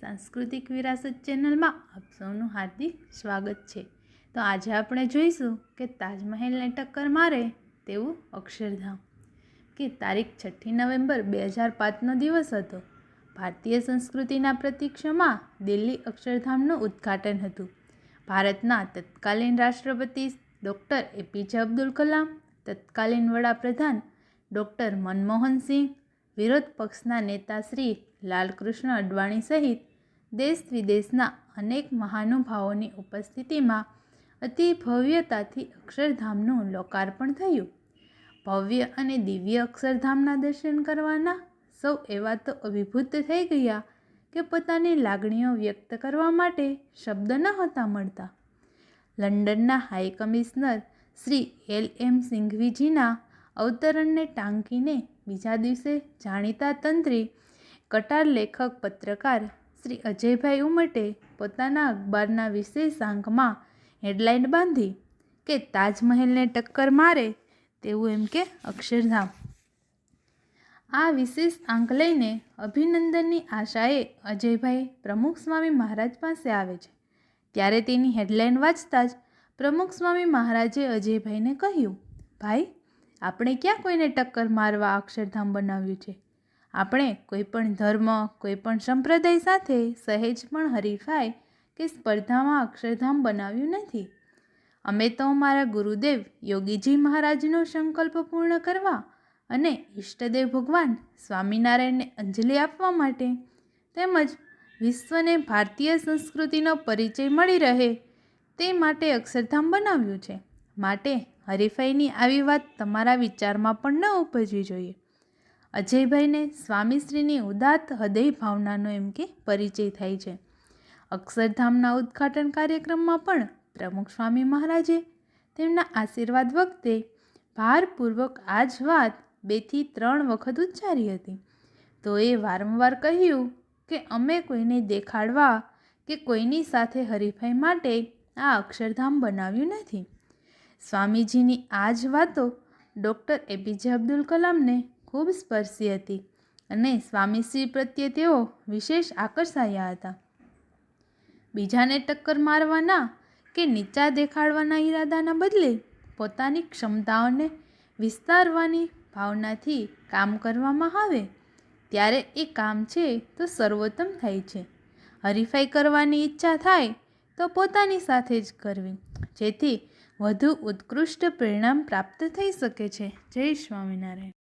સાંસ્કૃતિક વિરાસત ચેનલમાં આપ સૌનું હાર્દિક સ્વાગત છે. તો આજે આપણે જોઈશું કે તાજમહેલને ટક્કર મારે તેવું અક્ષરધામ. કે તારીખ છઠ્ઠી નવેમ્બર બે હજાર પાંચનો દિવસ હતો. ભારતીય સંસ્કૃતિના પ્રતિક્ષમાં દિલ્હી અક્ષરધામનું ઉદ્ઘાટન હતું. ભારતના તત્કાલીન રાષ્ટ્રપતિ ડૉક્ટર એપીજે અબ્દુલ કલામ, તત્કાલીન વડાપ્રધાન ડૉક્ટર મનમોહન સિંહ વિરોધ પક્ષના નેતા શ્રી લાલકૃષ્ણ અડવાણી સહિત દેશ વિદેશના અનેક મહાનુભાવોની ઉપસ્થિતિમાં અતિ ભવ્યતાથી અક્ષરધામનું લોકાર્પણ થયું. ભવ્ય અને દિવ્ય અક્ષરધામના દર્શન કરવાના સૌ એવા તો અભિભૂત થઈ ગયા કે પોતાની લાગણીઓ વ્યક્ત કરવા માટે શબ્દ ન હતા મળતા. લંડનના high commissioner Shri L M સિંઘવીજીના અવતરણને ટાંકીને બીજા દિવસે જાણીતા તંત્રી, કટાર લેખક, પત્રકાર શ્રી અજયભાઈ ઉમટે પોતાના અખબારના વિશેષ આંકમાં હેડલાઇન બાંધી કે તાજમહેલને ટક્કર મારે તેવું એમ કે અક્ષરધામ. આ વિશેષ આંક લઈને અભિનંદનની આશાએ અજયભાઈ પ્રમુખ સ્વામી મહારાજ પાસે આવે છે. ત્યારે તેની હેડલાઇન વાંચતા જ પ્રમુખ સ્વામી મહારાજે અજયભાઈને કહ્યું, ભાઈ આપણે ક્યાં કોઈને ટક્કર મારવા અક્ષરધામ બનાવ્યું છે? આપણે કોઈ પણ ધર્મ કોઈ પણ સંપ્રદાય સાથે સહેજ પણ હરીફાઈ કે સ્પર્ધામાં અક્ષરધામ બનાવ્યું નથી. અમે તો અમારા ગુરુદેવ યોગીજી મહારાજનો સંકલ્પ પૂર્ણ કરવા અને ઈષ્ટદેવ ભગવાન સ્વામિનારાયણને અંજલિ આપવા માટે તેમજ વિશ્વને ભારતીય સંસ્કૃતિનો પરિચય મળી રહે તે માટે અક્ષરધામ બનાવ્યું છે. માટે હરીફાઈની આવી વાત તમારા વિચારમાં પણ ન ઉપજવી જોઈએ. અજયભાઈને સ્વામીશ્રીની ઉદાત્ત હૃદય ભાવનાનો એમ કે પરિચય થાય છે. અક્ષરધામના ઉદ્ઘાટન કાર્યક્રમમાં પણ પ્રમુખ સ્વામી મહારાજે તેમના આશીર્વાદ વખતે ભારપૂર્વક આ જ વાત બેથી ત્રણ વખત ઉચ્ચારી હતી. તો એ વારંવાર કહ્યું કે અમે કોઈને દેખાડવા કે કોઈની સાથે હરીફાઈ માટે આ અક્ષરધામ બનાવ્યું નથી. સ્વામીજીની આ જ વાતો ડૉક્ટર એપીજે અબ્દુલ કલામને ખૂબ સ્પર્શી હતી અને સ્વામીશ્રી પ્રત્યે તેઓ વિશેષ આકર્ષાયા હતા. બીજાને ટક્કર મારવાના કે નીચા દેખાડવાના ઈરાદાના બદલે પોતાની ક્ષમતાઓને વિસ્તારવાની ભાવનાથી કામ કરવામાં આવે, ત્યારે એ કામ છે તો સર્વોત્તમ થાય છે. હરીફાઈ કરવાની ઈચ્છા થાય તો પોતાની સાથે જ કરવી, જેથી વધુ ઉત્કૃષ્ટ પરિણામ પ્રાપ્ત થઈ શકે છે. જય સ્વામિનારાયણ.